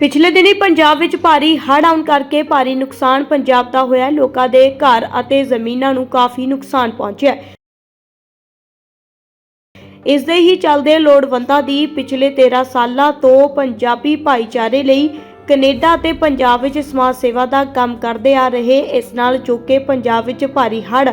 ਪਿਛਲੇ ਦਿਨੀ ਪੰਜਾਬ ਵਿੱਚ ਭਾਰੀ ਹੜ੍ਹ ਆਉਣ ਕਰਕੇ ਭਾਰੀ ਨੁਕਸਾਨ ਪੰਜਾਬ ਦਾ ਹੋਇਆ ਹੈ। ਲੋਕਾਂ ਦੇ ਘਰ ਅਤੇ ਜ਼ਮੀਨਾਂ ਨੂੰ ਕਾਫੀ ਨੁਕਸਾਨ ਪਹੁੰਚਿਆ ਹੈ। ਇਸ ਦੇ ਹੀ ਚੱਲਦੇ ਲੋੜਵੰਦਾਂ ਦੀ ਪਿਛਲੇ 13 ਸਾਲਾਂ ਤੋਂ ਪੰਜਾਬੀ ਭਾਈਚਾਰੇ ਲਈ ਕੈਨੇਡਾ ਅਤੇ ਪੰਜਾਬ ਵਿੱਚ ਸਮਾਜ ਸੇਵਾ ਦਾ ਕੰਮ ਕਰਦੇ ਆ ਰਹੇ ਇਸ ਨਾਲ ਜੋ ਕਿ ਪੰਜਾਬ ਵਿੱਚ ਭਾਰੀ ਹੜ੍ਹ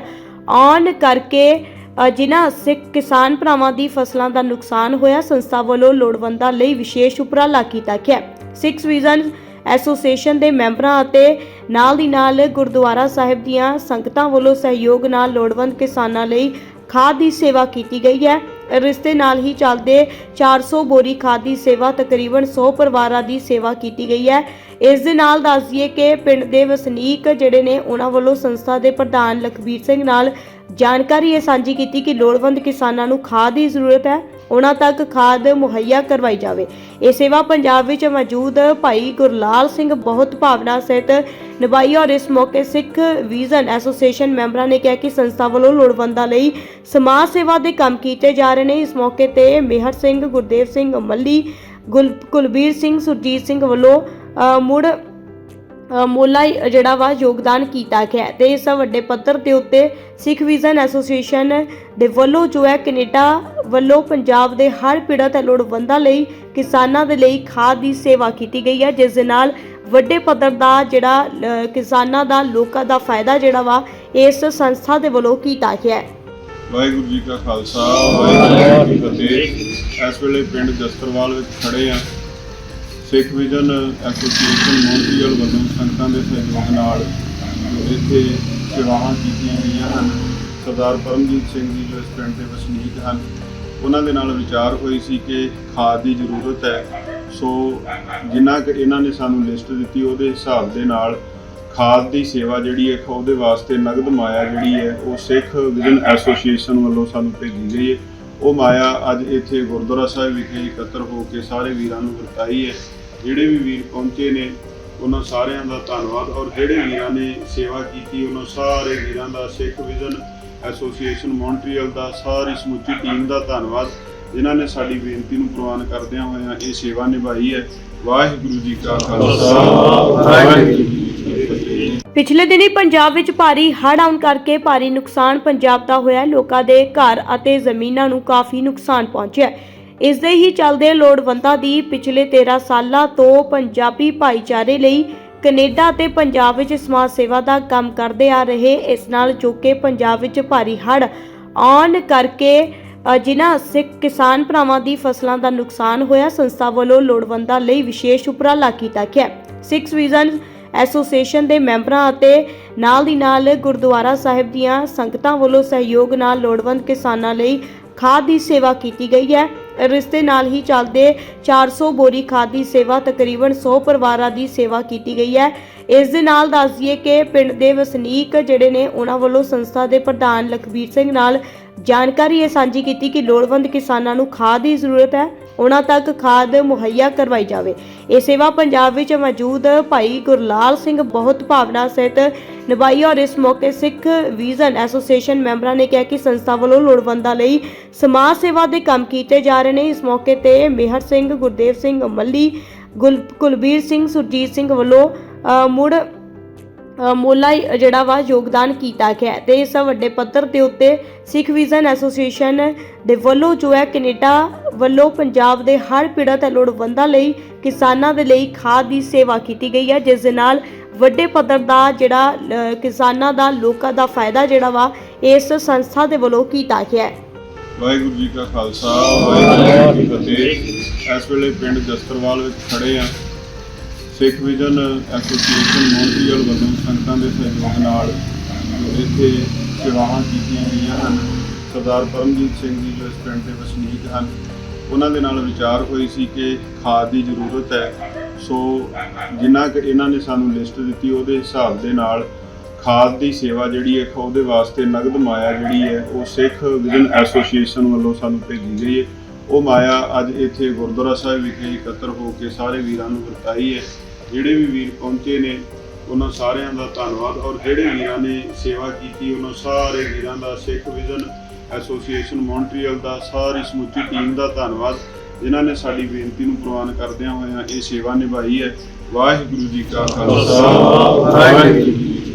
ਆਉਣ ਕਰਕੇ ਅ, ਜਿਨ੍ਹਾਂ ਸਿੱਖ ਕਿਸਾਨ ਭਰਾਵਾਂ ਦੀ ਫਸਲਾਂ ਦਾ ਨੁਕਸਾਨ ਹੋਇਆ ਸੰਸਥਾ ਵੱਲੋਂ ਲੋੜਵੰਦਾਂ ਲਈ ਵਿਸ਼ੇਸ਼ ਉਪਰਾਲਾ ਕੀਤਾ ਗਿਆ ਸਿਕਸ ਵਿਜ਼ਨ ਐਸੋਸੀਏਸ਼ਨ ਦੇ ਮੈਂਬਰਾਂ ਅਤੇ ਨਾਲ ਦੀ ਨਾਲ ਗੁਰਦੁਆਰਾ ਸਾਹਿਬ ਦੀਆਂ ਸੰਗਤਾਂ ਵੱਲੋਂ ਸਹਿਯੋਗ ਨਾਲ ਲੋੜਵੰਦ ਕਿਸਾਨਾਂ ਲਈ ਖਾਦ ਦੀ ਸੇਵਾ ਕੀਤੀ ਗਈ ਹੈ। ਰਿਸ਼ਤੇ ਨਾਲ ਹੀ ਚੱਲਦੇ 400 ਬੋਰੀ ਖਾਦ ਦੀ ਸੇਵਾ ਤਕਰੀਬਨ 100 ਪਰਿਵਾਰਾਂ ਦੀ ਸੇਵਾ ਕੀਤੀ ਗਈ ਹੈ। ਇਸ ਦੇ ਨਾਲ ਦੱਸ ਦਈਏ ਕਿ ਪਿੰਡ ਦੇ ਵਸਨੀਕ ਜਿਹੜੇ ਨੇ, ਉਹਨਾਂ ਵੱਲੋਂ ਸੰਸਥਾ ਦੇ ਪ੍ਰਧਾਨ ਲਖਬੀਰ ਸਿੰਘ ਨਾਲ ਜਾਣਕਾਰੀ ਇਹ ਸਾਂਝੀ ਕੀਤੀ ਕਿ ਲੋੜਵੰਦ ਕਿਸਾਨਾਂ ਨੂੰ ਖਾਦ ਦੀ ਜ਼ਰੂਰਤ ਹੈ। ਉਹਨਾਂ ਤੱਕ ਖਾਦ ਮੁਹੱਈਆ ਕਰਵਾਈ ਜਾਵੇ। ਇਹ ਸੇਵਾ ਪੰਜਾਬ ਵਿੱਚ ਮੌਜੂਦ ਭਾਈ ਗੁਰਲਾਲ ਸਿੰਘ ਬਹੁਤ ਭਾਵਨਾ ਸਹਿਤ ਨਿਭਾਈ ਔਰ ਇਸ ਮੌਕੇ ਸਿੱਖ ਵਿਜ਼ਨ ਐਸੋਸੀਏਸ਼ਨ ਮੈਂਬਰਾਂ ਨੇ ਕਿਹਾ ਕਿ ਸੰਸਥਾ ਵੱਲੋਂ ਲੋੜਵੰਦਾਂ ਲਈ ਸਮਾਜ ਸੇਵਾ ਦੇ ਕੰਮ ਕੀਤੇ ਜਾ ਰਹੇ ਨੇ। ਇਸ ਮੌਕੇ ਤੇ ਮੇਹਰ ਸਿੰਘ, ਗੁਰਦੇਵ ਸਿੰਘ, ਮੱਲੀ, ਗੁਲ- ਕੁਲਬੀਰ ਸਿੰਘ, ਸੁਰਜੀਤ ਸਿੰਘ ਵੱਲੋਂ ਮੁੜ ਮੋਲਾ ਜਿਹੜਾ ਵਾ, ਯੋਗਦਾਨ ਕੀਤਾ ਗਿਆ। ਹੈ ਤੇ ਇਸ ਵੱਡੇ ਪੱਧਰ ਦੇ ਉੱਤੇ ਸਿੱਖ ਵਿਜ਼ਨ ਐਸੋਸੀਏਸ਼ਨ ਦੇ ਵੱਲੋਂ ਜੋ ਹੈ, ਕੈਨੇਡਾ ਵੱਲੋਂ ਪੰਜਾਬ ਦੇ ਹਰ ਪੀੜਤ ਲੋੜਵੰਦਾਂ ਲਈ ਕਿਸਾਨਾਂ ਦੇ ਲਈ ਖਾਦ ਦੀ ਸੇਵਾ ਕੀਤੀ ਗਈ ਹੈ, ਜਿਸ ਦੇ ਨਾਲ ਵੱਡੇ ਪੱਧਰ ਦਾ ਜਿਹੜਾ ਕਿਸਾਨਾਂ ਦਾ, ਲੋਕਾਂ ਦਾ ਫਾਇਦਾ ਜਿਹੜਾ ਵਾ, ਇਸ ਸੰਸਥਾ ਦੇ ਵੱਲੋਂ ਕੀਤਾ ਗਿਆ ਹੈ। ਵਾਹਿਗੁਰੂ ਜੀ ਕਾ ਖਾਲਸਾ, ਵਾਹਿਗੁਰੂ ਜੀ ਕੀ ਫਤਿਹ। ਇਸ ਵੇਲੇ ਪਿੰਡ ਜਸਤਰਵਾਲ ਵਿੱਚ ਖੜੇ ਆ ਸਿੱਖ ਵਿਜਨ ਐਸੋਸੀਏਸ਼ਨ ਮੌਂਟਰੀਅਲ ਵੱਲੋਂ ਸੰਗਤਾਂ ਦੇ ਸਹਿਯੋਗ ਨਾਲ ਇੱਥੇ ਸੇਵਾਵਾਂ ਕੀਤੀਆਂ ਗਈਆਂ ਹਨ। ਸਰਦਾਰ ਪਰਮਜੀਤ ਸਿੰਘ ਜੀ ਜੋ ਇਸ ਪਿੰਡ ਦੇ ਵਸਨੀਕ ਹਨ, ਉਹਨਾਂ ਦੇ ਨਾਲ ਵਿਚਾਰ ਹੋਈ ਸੀ ਕਿ ਖਾਦ ਦੀ ਜ਼ਰੂਰਤ ਹੈ। ਸੋ ਜਿੰਨਾ ਕਿ ਇਹਨਾਂ ਨੇ ਸਾਨੂੰ ਲਿਸਟ ਦਿੱਤੀ, ਉਹਦੇ ਹਿਸਾਬ ਦੇ ਨਾਲ ਖਾਦ ਦੀ ਸੇਵਾ ਜਿਹੜੀ ਹੈ, ਉਹਦੇ ਵਾਸਤੇ ਨਗਦ ਮਾਇਆ ਜਿਹੜੀ ਹੈ, ਉਹ ਸਿੱਖ ਵਿਜਨ ਐਸੋਸੀਏਸ਼ਨ ਵੱਲੋਂ ਸਾਨੂੰ ਭੇਜੀ ਗਈ ਹੈ। ਉਹ ਮਾਇਆ ਅੱਜ ਇੱਥੇ ਗੁਰਦੁਆਰਾ ਸਾਹਿਬ ਵਿਖੇ ਇਕੱਤਰ ਹੋ ਕੇ ਸਾਰੇ ਵੀਰਾਂ ਨੂੰ ਵਰਤਾਈ ਹੈ। ਜਿਹੜੇ ਵੀ ਵੀਰ ਪਹੁੰਚੇ ਨੇ, ਉਹਨਾਂ ਸਾਰਿਆਂ ਦਾ ਧੰਨਵਾਦ ਔਰ ਜਿਹੜੇ ਵੀਰਾਂ ਨੇ ਸੇਵਾ ਕੀਤੀ, ਉਹਨਾਂ ਸਾਰੇ ਵੀਰਾਂ ਦਾ ਸਿੱਖ ਵਿਜਨ ਐਸੋਸੀਏਸ਼ਨ ਮੌਂਟਰੀਅਲ ਦਾ, ਸਾਰੀ ਸਮੁੱਚੀ ਟੀਮ ਦਾ ਧੰਨਵਾਦ। ਜਿਨ੍ਹਾਂ ਨੇ ਸਾਡੀ ਬੇਨਤੀ ਨੂੰ ਪ੍ਰਵਾਨ ਕਰਦਿਆਂ ਹੋਇਆਂ ਇਹ ਸੇਵਾ ਨਿਭਾਈ ਹੈ। ਵਾਹਿਗੁਰੂ ਜੀ ਕਾ ਖਾਲਸਾ। ਵਾਹਿਗੁਰੂ ਜੀ ਪਿਛਲੇ ਦਿਨੀ ਪੰਜਾਬ ਵਿੱਚ ਭਾਰੀ ਹੜ੍ਹ ਆਉਣ ਕਰਕੇ ਭਾਰੀ ਨੁਕਸਾਨ ਪੰਜਾਬ ਦਾ ਹੋਇਆ। ਲੋਕਾਂ ਦੇ ਘਰ ਅਤੇ ਜ਼ਮੀਨਾਂ ਨੂੰ ਕਾਫੀ ਨੁਕਸਾਨ ਪਹੁੰਚਿਆ ਇਸ ਦੇ ਹੀ ਚੱਲਦੇ ਲੋੜਵੰਦਾਂ ਦੀ ਪਿਛਲੇ 13 ਸਾਲਾਂ ਤੋਂ ਪੰਜਾਬੀ ਭਾਈਚਾਰੇ ਲਈ ਕੈਨੇਡਾ ਅਤੇ ਪੰਜਾਬ ਵਿੱਚ ਸਮਾਜ ਸੇਵਾ ਦਾ ਕੰਮ ਕਰਦੇ ਆ ਰਹੇ। ਇਸ ਨਾਲ ਜੋ ਕਿ ਪੰਜਾਬ ਵਿੱਚ ਭਾਰੀ ਹੜ੍ਹ ਆਉਣ ਕਰਕੇ ਜਿਨ੍ਹਾਂ ਸਿੱਖ ਕਿਸਾਨ ਭਰਾਵਾਂ ਦੀ ਫਸਲਾਂ ਦਾ ਨੁਕਸਾਨ ਹੋਇਆ, ਸੰਸਥਾ ਵੱਲੋਂ ਲੋੜਵੰਦਾਂ ਲਈ ਵਿਸ਼ੇਸ਼ ਉਪਰਾਲਾ ਕੀਤਾ ਗਿਆ। ਸਿਕਸ ਵਿਜ਼ਨ ਐਸੋਸੀਏਸ਼ਨ ਦੇ ਮੈਂਬਰਾਂ ਅਤੇ ਨਾਲ ਦੀ ਨਾਲ ਗੁਰਦੁਆਰਾ ਸਾਹਿਬ ਦੀਆਂ ਸੰਗਤਾਂ ਵੱਲੋਂ ਸਹਿਯੋਗ ਨਾਲ ਲੋੜਵੰਦ ਕਿਸਾਨਾਂ ਲਈ ਖਾਦ ਦੀ ਸੇਵਾ ਕੀਤੀ ਗਈ ਹੈ। ਰਿਸ਼ਤੇ ਨਾਲ ਹੀ ਚੱਲਦੇ 400 ਬੋਰੀ ਖਾਦ ਦੀ ਸੇਵਾ, ਤਕਰੀਬਨ 100 ਪਰਿਵਾਰਾਂ ਦੀ ਸੇਵਾ ਕੀਤੀ ਗਈ ਹੈ। ਇਸ ਦੇ ਨਾਲ ਦੱਸ ਦਈਏ ਕਿ ਪਿੰਡ ਦੇ ਵਸਨੀਕ ਜਿਹੜੇ ਨੇ, ਉਹਨਾਂ ਵੱਲੋਂ ਸੰਸਥਾ ਦੇ ਪ੍ਰਧਾਨ ਲਖਬੀਰ ਸਿੰਘ ਨਾਲ ਜਾਣਕਾਰੀ ਇਹ ਸਾਂਝੀ ਕੀਤੀ ਕਿ ਲੋੜਵੰਦ ਕਿਸਾਨਾਂ ਨੂੰ ਖਾਦ ਦੀ ਜ਼ਰੂਰਤ ਹੈ। ਉਹਨਾਂ ਤੱਕ ਖਾਦ ਮੁਹੱਈਆ ਕਰਵਾਈ ਜਾਵੇ। ਇਹ ਸੇਵਾ ਪੰਜਾਬ ਵਿੱਚ ਮੌਜੂਦ ਭਾਈ ਗੁਰਲਾਲ ਸਿੰਘ ਬਹੁਤ ਭਾਵਨਾ ਸਹਿਤ ਨਿਭਾਈ ਔਰ ਇਸ ਮੌਕੇ ਸਿੱਖ ਵਿਜ਼ਨ ਐਸੋਸੀਏਸ਼ਨ ਮੈਂਬਰਾਂ ਨੇ ਕਿਹਾ ਕਿ ਸੰਸਥਾ ਵੱਲੋਂ ਲੋੜਵੰਦਾਂ ਲਈ ਸਮਾਜ ਸੇਵਾ ਦੇ ਕੰਮ ਕੀਤੇ ਜਾ ਰਹੇ ਨੇ। ਇਸ ਮੌਕੇ ਤੇ ਮੇਹਰ ਸਿੰਘ ਗੁਰਦੇਵ ਸਿੰਘ ਮੱਲੀ ਗੁਲ- ਕੁਲਬੀਰ ਸਿੰਘ ਸੁਰਜੀਤ ਸਿੰਘ ਵੱਲੋਂ ਮੁੜ ਅ, ਮੋਲਾ ਜਿਹੜਾ ਵਾ ਯੋਗਦਾਨ ਕੀਤਾ ਗਿਆ ਹੈ ਤੇ ਇਸ ਵੱਡੇ ਪੱਧਰ ਦੇ ਉੱਤੇ ਸਿੱਖ ਵਿਜ਼ਨ ਐਸੋਸੀਏਸ਼ਨ ਦੇ ਵੱਲੋਂ ਜੋ ਹੈ ਕੈਨੇਡਾ ਵੱਲੋਂ ਪੰਜਾਬ ਦੇ ਹਰ ਪੀੜਤ ਲੋੜਵੰਦਾਂ ਲਈ ਕਿਸਾਨਾਂ ਦੇ ਲਈ ਖਾਦ ਦੀ ਸੇਵਾ ਕੀਤੀ ਗਈ ਹੈ, ਜਿਸ ਦੇ ਨਾਲ ਵੱਡੇ ਪੱਧਰ ਦਾ ਜਿਹੜਾ ਕਿਸਾਨਾਂ ਦਾ, ਲੋਕਾਂ ਦਾ ਫਾਇਦਾ ਜਿਹੜਾ ਵਾ, ਇਸ ਸੰਸਥਾ ਦੇ ਵੱਲੋਂ ਕੀਤਾ ਗਿਆ ਹੈ। ਵਾਹਿਗੁਰੂ ਜੀ ਕਾ ਖਾਲਸਾ, ਵਾਹਿਗੁਰੂ ਜੀ ਕੀ ਫਤਿਹ। ਇਸ ਵੇਲੇ ਪਿੰਡ ਜਸਤਰਵਾਲ ਵਿੱਚ ਖੜੇ ਆ ਸਿੱਖ ਵਿਜਨ ਐਸੋਸੀਏਸ਼ਨ ਮੌਂਟਰੀਅਲ ਵੱਲੋਂ ਸੰਗਤਾਂ ਦੇ ਸਹਿਯੋਗ ਨਾਲ ਇੱਥੇ ਸੇਵਾਵਾਂ ਕੀਤੀਆਂ ਗਈਆਂ ਹਨ। ਸਰਦਾਰ ਪਰਮਜੀਤ ਸਿੰਘ ਜੀ ਜੋ ਇਸ ਪਿੰਡ ਦੇ ਵਸਨੀਕ ਹਨ। ਉਹਨਾਂ ਦੇ ਨਾਲ ਵਿਚਾਰ ਹੋਈ ਸੀ ਕਿ ਖਾਦ ਦੀ ਜ਼ਰੂਰਤ ਹੈ। ਸੋ ਜਿੰਨਾ ਕਿ ਇਹਨਾਂ ਨੇ ਸਾਨੂੰ ਲਿਸਟ ਦਿੱਤੀ, ਉਹਦੇ ਹਿਸਾਬ ਦੇ ਨਾਲ ਖਾਦ ਦੀ ਸੇਵਾ ਜਿਹੜੀ ਹੈ, ਉਹਦੇ ਵਾਸਤੇ ਨਗਦ ਮਾਇਆ ਜਿਹੜੀ ਹੈ, ਉਹ ਸਿੱਖ ਵਿਜਨ ਐਸੋਸੀਏਸ਼ਨ ਵੱਲੋਂ ਸਾਨੂੰ ਭੇਜੀ ਗਈ ਹੈ। ਉਹ ਮਾਇਆ ਅੱਜ ਇੱਥੇ ਗੁਰਦੁਆਰਾ ਸਾਹਿਬ ਵਿਖੇ ਇਕੱਤਰ ਹੋ ਕੇ ਸਾਰੇ ਵੀਰਾਂ ਨੂੰ ਵਰਤਾਈ ਹੈ। ਜਿਹੜੇ ਵੀ ਵੀਰ ਪਹੁੰਚੇ ਨੇ, ਉਹਨਾਂ ਸਾਰਿਆਂ ਦਾ ਧੰਨਵਾਦ। ਔਰ ਜਿਹੜੇ ਵੀਰਾਂ ਨੇ ਸੇਵਾ ਕੀਤੀ, ਉਹਨਾਂ ਸਾਰੇ ਵੀਰਾਂ ਦਾ ਸਿੱਖ ਵਿਜਨ ਐਸੋਸੀਏਸ਼ਨ ਮੌਂਟਰੀਅਲ ਦਾ, ਸਾਰੀ ਸਮੁੱਚੀ ਟੀਮ ਦਾ ਧੰਨਵਾਦ। ਜਿਨ੍ਹਾਂ ਨੇ ਸਾਡੀ ਬੇਨਤੀ ਨੂੰ ਪ੍ਰਵਾਨ ਕਰਦਿਆਂ ਹੋਇਆਂ ਇਹ ਸੇਵਾ ਨਿਭਾਈ ਹੈ। ਵਾਹਿਗੁਰੂ ਜੀ ਕਾ ਖਾਲਸਾ। ਵਾਹਿਗੁਰੂ ਜੀ